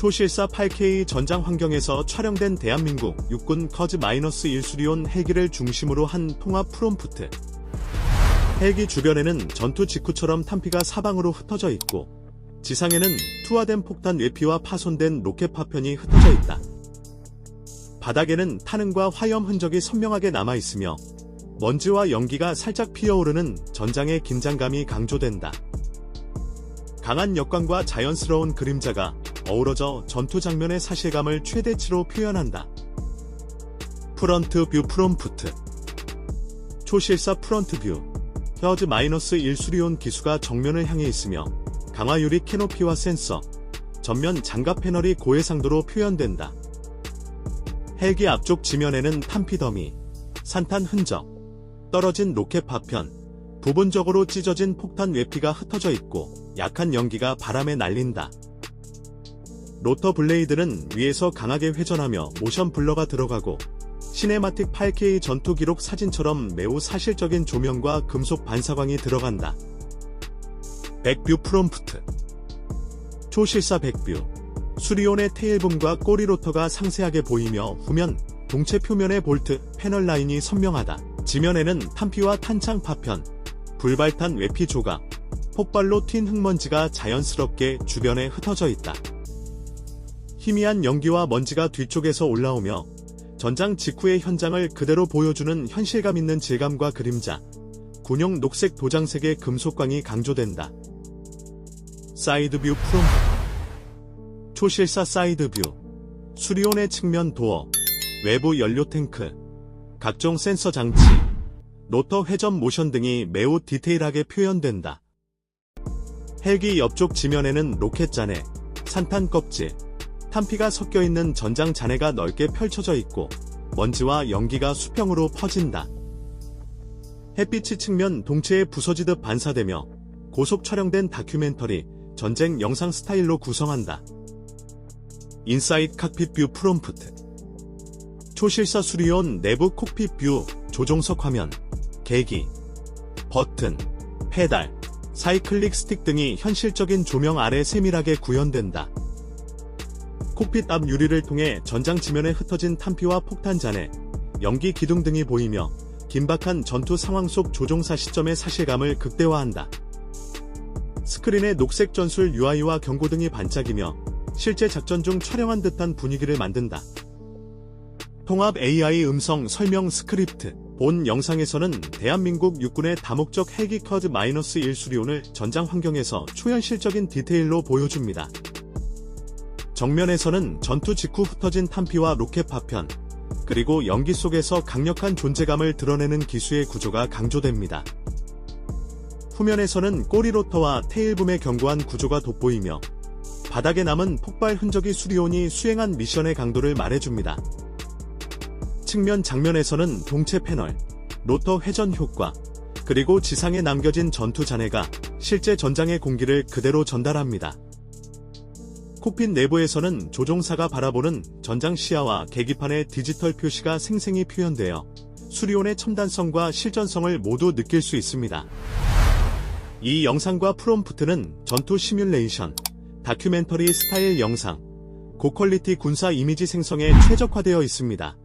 초실사 8K 전장 환경에서 촬영된 대한민국 육군 커즈 마이너스 1수리온 헬기를 중심으로 한 통합 프롬프트. 헬기 주변에는 전투 직후처럼 탄피가 사방으로 흩어져 있고 지상에는 투하된 폭탄 외피와 파손된 로켓 파편이 흩어져 있다. 바닥에는 타능과 화염 흔적이 선명하게 남아 있으며 먼지와 연기가 살짝 피어오르는 전장의 긴장감이 강조된다. 강한 역광과 자연스러운 그림자가 어우러져 전투 장면의 사실감을 최대치로 표현한다. 프런트 뷰 프롬프트 초실사 프런트 뷰 헤어즈 마이너스 1수리온 기수가 정면을 향해 있으며 강화 유리 캐노피와 센서, 전면 장갑 패널이 고해상도로 표현된다. 헬기 앞쪽 지면에는 탄피 더미, 산탄 흔적, 떨어진 로켓 파편, 부분적으로 찢어진 폭탄 외피가 흩어져 있고 약한 연기가 바람에 날린다. 로터 블레이드는 위에서 강하게 회전하며 모션 블러가 들어가고 시네마틱 8K 전투 기록 사진처럼 매우 사실적인 조명과 금속 반사광이 들어간다. 백뷰 프롬프트 초실사 백뷰 수리온의 테일붐과 꼬리 로터가 상세하게 보이며 후면 동체 표면의 볼트, 패널 라인이 선명하다. 지면에는 탄피와 탄창 파편, 불발탄 외피 조각, 폭발로 튄 흙먼지가 자연스럽게 주변에 흩어져 있다. 희미한 연기와 먼지가 뒤쪽에서 올라오며 전장 직후의 현장을 그대로 보여주는 현실감 있는 질감과 그림자, 군용 녹색 도장색의 금속광이 강조된다. 사이드뷰 프롬. 초실사 사이드뷰. 수리온의 측면 도어. 외부 연료 탱크. 각종 센서 장치. 로터 회전 모션 등이 매우 디테일하게 표현된다. 헬기 옆쪽 지면에는 로켓 잔해, 산탄 껍질, 탄피가 섞여 있는 전장 잔해가 넓게 펼쳐져 있고 먼지와 연기가 수평으로 퍼진다. 햇빛이 측면 동체에 부서지듯 반사되며 고속 촬영된 다큐멘터리, 전쟁 영상 스타일로 구성한다. 인사이드 칵핏 뷰 프롬프트 초실사 수리온 내부 콕핏 뷰 조종석 화면 계기 버튼 페달 사이클릭 스틱 등이 현실적인 조명 아래 세밀하게 구현된다. 콕핏 앞 유리를 통해 전장 지면에 흩어진 탄피와 폭탄 잔해, 연기 기둥 등이 보이며 긴박한 전투 상황 속 조종사 시점의 사실감을 극대화한다. 스크린에 녹색 전술 UI와 경고등이 반짝이며 실제 작전 중 촬영한 듯한 분위기를 만든다. 통합 AI 음성 설명 스크립트 본 영상에서는 대한민국 육군의 다목적 헬기 커즈 마이너스 1수리온을 전장 환경에서 초현실적인 디테일로 보여줍니다. 정면에서는 전투 직후 흩어진 탄피와 로켓 파편, 그리고 연기 속에서 강력한 존재감을 드러내는 기수의 구조가 강조됩니다. 후면에서는 꼬리로터와 테일붐의 견고한 구조가 돋보이며 바닥에 남은 폭발 흔적이 수리온이 수행한 미션의 강도를 말해줍니다. 측면 장면에서는 동체 패널, 로터 회전 효과, 그리고 지상에 남겨진 전투 잔해가 실제 전장의 공기를 그대로 전달합니다. 콕핏 내부에서는 조종사가 바라보는 전장 시야와 계기판의 디지털 표시가 생생히 표현되어 수리온의 첨단성과 실전성을 모두 느낄 수 있습니다. 이 영상과 프롬프트는 전투 시뮬레이션, 다큐멘터리 스타일 영상, 고퀄리티 군사 이미지 생성에 최적화되어 있습니다.